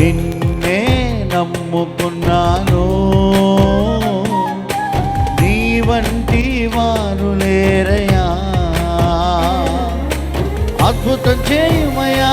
నిన్నే నమ్ముకున్నాను. నీ వంటి వారు లేరయా అద్భుతం చేయుమయా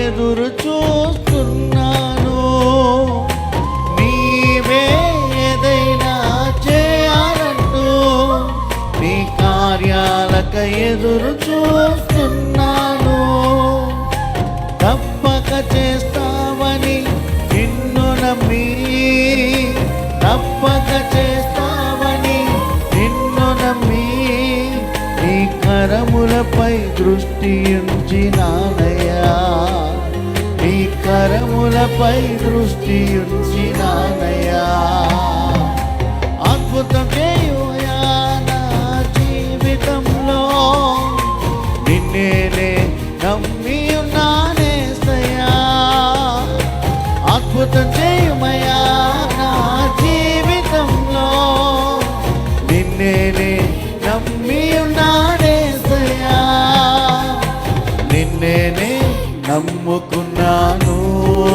ఎదురు చూస్తున్నాను. నీవే ఏదైనా చేయాలంటూ నీ కార్యాలక ఎదురు చూస్తున్నాను. తప్పక చేస్తావని నిన్ను నమ్మి తప్పక చేస్తావని నిన్ను నమ్మి నీ కరములపై దృష్టి ఉంచినానై కరములపై దృష్టి ఉంచినానయ్యా అద్భుతం చేయుయా నా జీవితంలో. నిన్నేనే నమ్మి ఉన్నానేసయ్యా అద్భుతం చేయమయా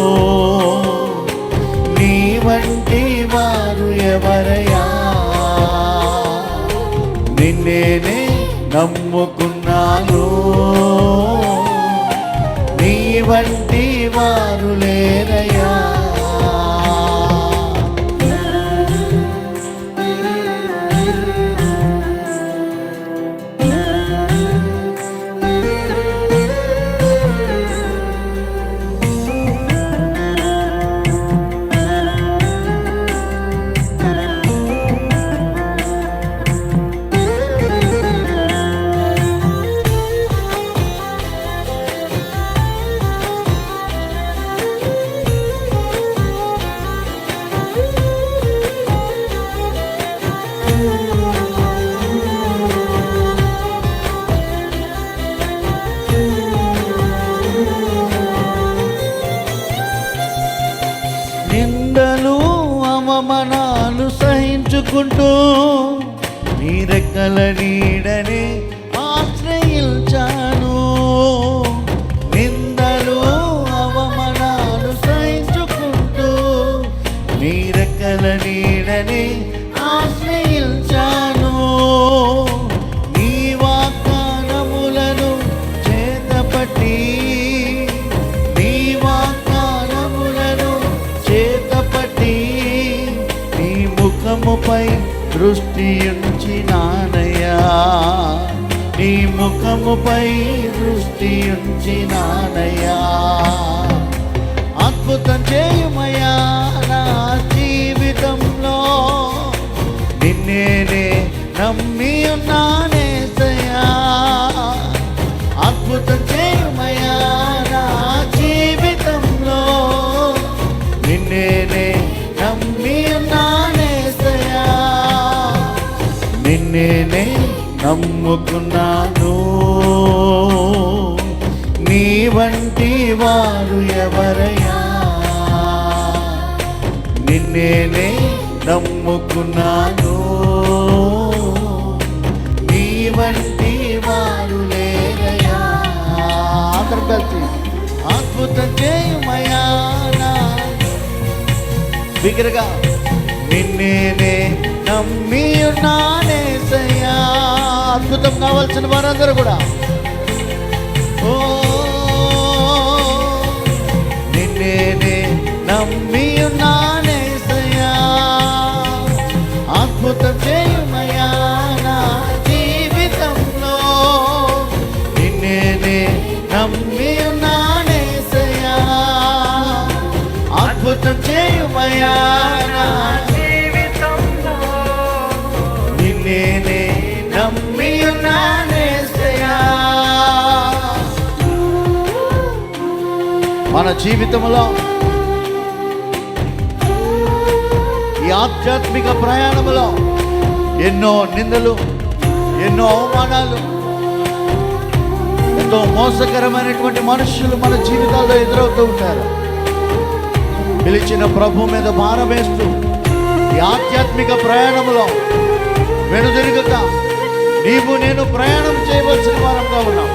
నమ్ముకున్నాను నిందలు అవమానాలు సహించుకుంటూ నీరెక్కల నీడని ఆశ్రయించాను. నిందలు అవమానాలు సహించుకుంటూ నీరెక్కల నీడని ముఖముపై దృష్టి ఉంచినానయ్యా నీ ముఖముపై దృష్టి ఉంచినానయ్యా అద్భుతం చే నమ్ముకున్నాను. నీ వంటి వారు ఎవరయ్యా? నిన్నేనే నమ్ముకున్నాను. నీ వంటి వారు లేరయ్యా. అద్భుత జయమయా అద్భుతం బిగ్గరగా నిన్నేనే నమ్మి ఉన్నాను అద్భుతం కావాల్సిన వారందరూ కూడా. ఓ మన జీవితంలో ఈ ఆధ్యాత్మిక ప్రయాణంలో ఎన్నో నిందలు ఎన్నో అవమానాలు ఎంతో మోసకరమైనటువంటి మనుషులు మన జీవితాల్లో ఎదురవుతూ ఉంటారు. పిలిచిన ప్రభు మీద భారం వేస్తూ ఈ ఆధ్యాత్మిక ప్రయాణంలో వెనుదిరుగుతా నీవు నేను ప్రయాణం చేయవలసిన వారంగా ఉన్నాం